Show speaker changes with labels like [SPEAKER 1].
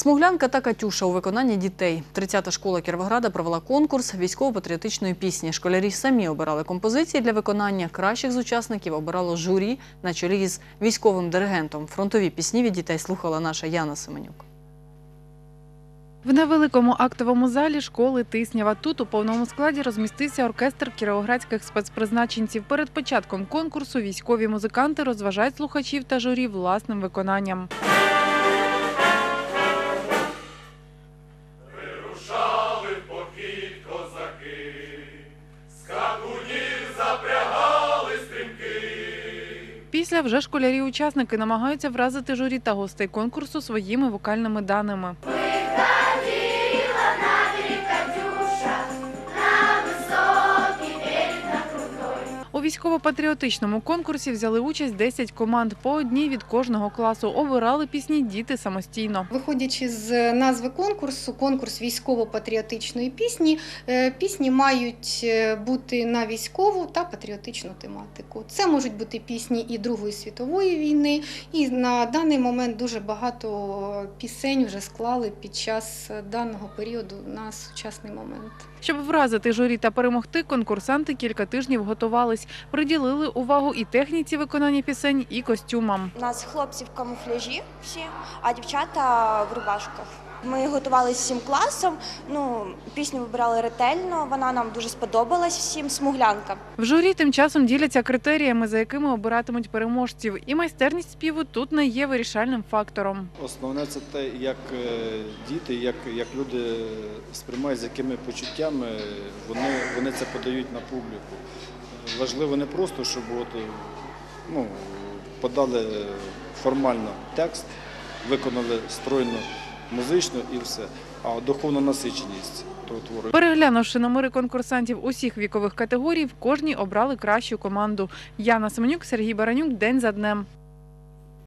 [SPEAKER 1] Смуглянка та Катюша у виконанні дітей. 30-та школа Кіровограда провела конкурс військово-патріотичної пісні. Школярі самі обирали композиції для виконання. Кращих з учасників обирало журі на чолі із військовим диригентом. Фронтові пісні від дітей слухала наша Яна Семенюк.
[SPEAKER 2] В невеликому актовому залі школи Тиснява. Тут у повному складі розмістився оркестр кіровоградських спецпризначенців. Перед початком конкурсу військові музиканти розважають слухачів та журі власним виконанням. Після вже школярі-учасники намагаються вразити журі та гостей конкурсу своїми вокальними даними. Військово-патріотичному конкурсі взяли участь 10 команд по одній від кожного класу. Обирали пісні діти самостійно.
[SPEAKER 3] Виходячи з назви конкурсу, конкурс військово-патріотичної пісні, е, пісні мають е, бути на військову та патріотичну тематику. Це можуть бути пісні і Другої світової війни, і на даний момент дуже багато пісень вже склали під час даного періоду на сучасний момент.
[SPEAKER 2] Щоб вразити журі та перемогти, конкурсанти кілька тижнів готувались, приділили увагу і техніці виконання пісень, і костюмам.
[SPEAKER 4] У нас хлопці в камуфляжі всі, а дівчата в рубашках. Ми готувалися всім класом. Ну, пісню вибирали ретельно. Вона нам дуже сподобалась всім. Смуглянка.
[SPEAKER 2] В журі тим часом діляться критеріями, за якими обиратимуть переможців. І майстерність співу тут не є вирішальним фактором.
[SPEAKER 5] Основне це те, як е, діти, як, як люди сприймають, з якими почуттями вони, вони це подають на публіку. Важливо не просто, щоб от, е, ну, подали формально текст, виконали стройно, музично і все, а духовна насиченість твору.
[SPEAKER 2] Переглянувши номери конкурсантів усіх вікових категорій, в кожній обрали кращу команду. Яна Семенюк, Сергій Баранюк. День за днем.